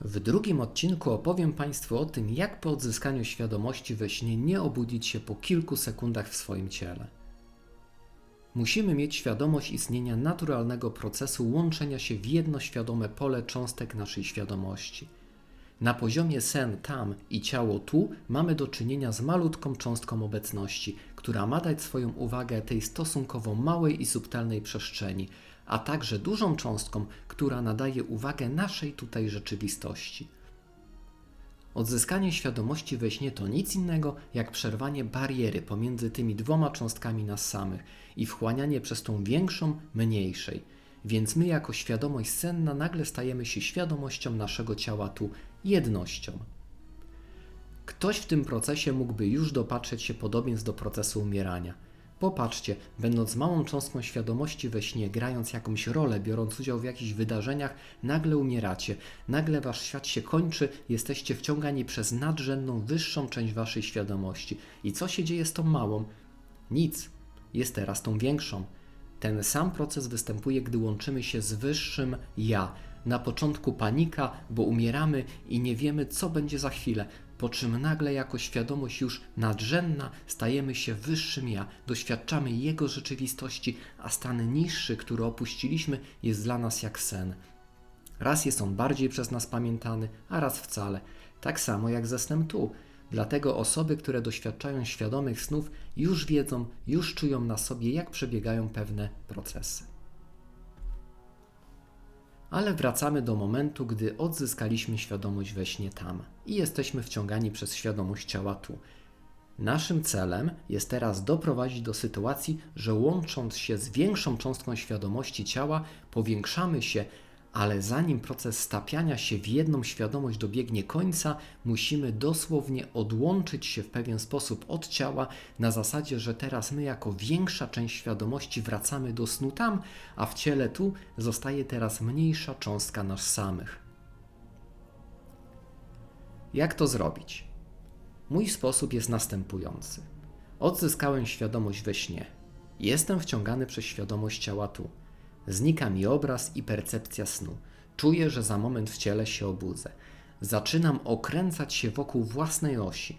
W drugim odcinku opowiem Państwu o tym, jak po odzyskaniu świadomości we śnie nie obudzić się po kilku sekundach w swoim ciele. Musimy mieć świadomość istnienia naturalnego procesu łączenia się w jedno świadome pole cząstek naszej świadomości. Na poziomie sen tam i ciało tu mamy do czynienia z malutką cząstką obecności, która ma dać swoją uwagę tej stosunkowo małej i subtelnej przestrzeni, a także dużą cząstką, która nadaje uwagę naszej tutaj rzeczywistości. Odzyskanie świadomości we śnie to nic innego jak przerwanie bariery pomiędzy tymi dwoma cząstkami nas samych i wchłanianie przez tą większą mniejszej. Więc my, jako świadomość senna, nagle stajemy się świadomością naszego ciała tu, jednością. Ktoś w tym procesie mógłby już dopatrzeć się podobieństw do procesu umierania. Popatrzcie, będąc małą cząstką świadomości we śnie, grając jakąś rolę, biorąc udział w jakichś wydarzeniach, nagle umieracie, nagle wasz świat się kończy, jesteście wciągani przez nadrzędną, wyższą część waszej świadomości. I co się dzieje z tą małą? Nic. Jest teraz tą większą. Ten sam proces występuje, gdy łączymy się z wyższym ja. Na początku panika, bo umieramy i nie wiemy, co będzie za chwilę, po czym nagle jako świadomość już nadrzędna stajemy się wyższym ja, doświadczamy jego rzeczywistości, a stan niższy, który opuściliśmy, jest dla nas jak sen. Raz jest on bardziej przez nas pamiętany, a raz wcale. Tak samo jak ze snem tu. Dlatego osoby, które doświadczają świadomych snów, już wiedzą, już czują na sobie, jak przebiegają pewne procesy. Ale wracamy do momentu, gdy odzyskaliśmy świadomość we śnie tam i jesteśmy wciągani przez świadomość ciała tu. Naszym celem jest teraz doprowadzić do sytuacji, że łącząc się z większą cząstką świadomości ciała, powiększamy się, ale zanim proces stapiania się w jedną świadomość dobiegnie końca, musimy dosłownie odłączyć się w pewien sposób od ciała, na zasadzie, że teraz my, jako większa część świadomości, wracamy do snu tam, a w ciele tu zostaje teraz mniejsza cząstka nas samych. Jak to zrobić? Mój sposób jest następujący. Odzyskałem świadomość we śnie. Jestem wciągany przez świadomość ciała tu. Znika mi obraz i percepcja snu. Czuję, że za moment w ciele się obudzę. Zaczynam okręcać się wokół własnej osi.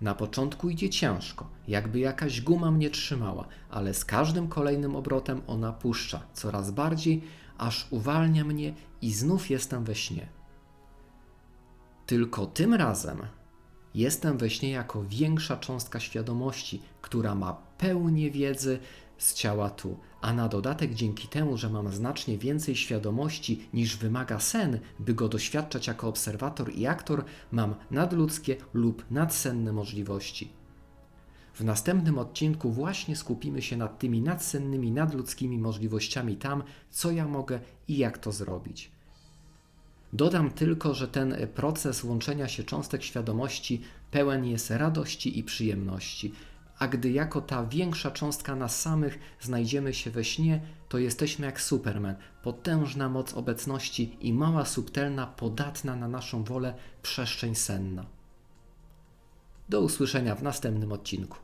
Na początku idzie ciężko, jakby jakaś guma mnie trzymała, ale z każdym kolejnym obrotem ona puszcza coraz bardziej, aż uwalnia mnie i znów jestem we śnie. Tylko tym razem jestem we śnie jako większa cząstka świadomości, która ma pełnię wiedzy z ciała tu, a na dodatek dzięki temu, że mam znacznie więcej świadomości niż wymaga sen, by go doświadczać jako obserwator i aktor, mam nadludzkie lub nadsenne możliwości. W następnym odcinku właśnie skupimy się nad tymi nadsennymi, nadludzkimi możliwościami tam, co ja mogę i jak to zrobić. Dodam tylko, że ten proces łączenia się cząstek świadomości pełen jest radości i przyjemności. A gdy jako ta większa cząstka nas samych znajdziemy się we śnie, to jesteśmy jak Superman, potężna moc obecności i mała, subtelna, podatna na naszą wolę przestrzeń senna. Do usłyszenia w następnym odcinku.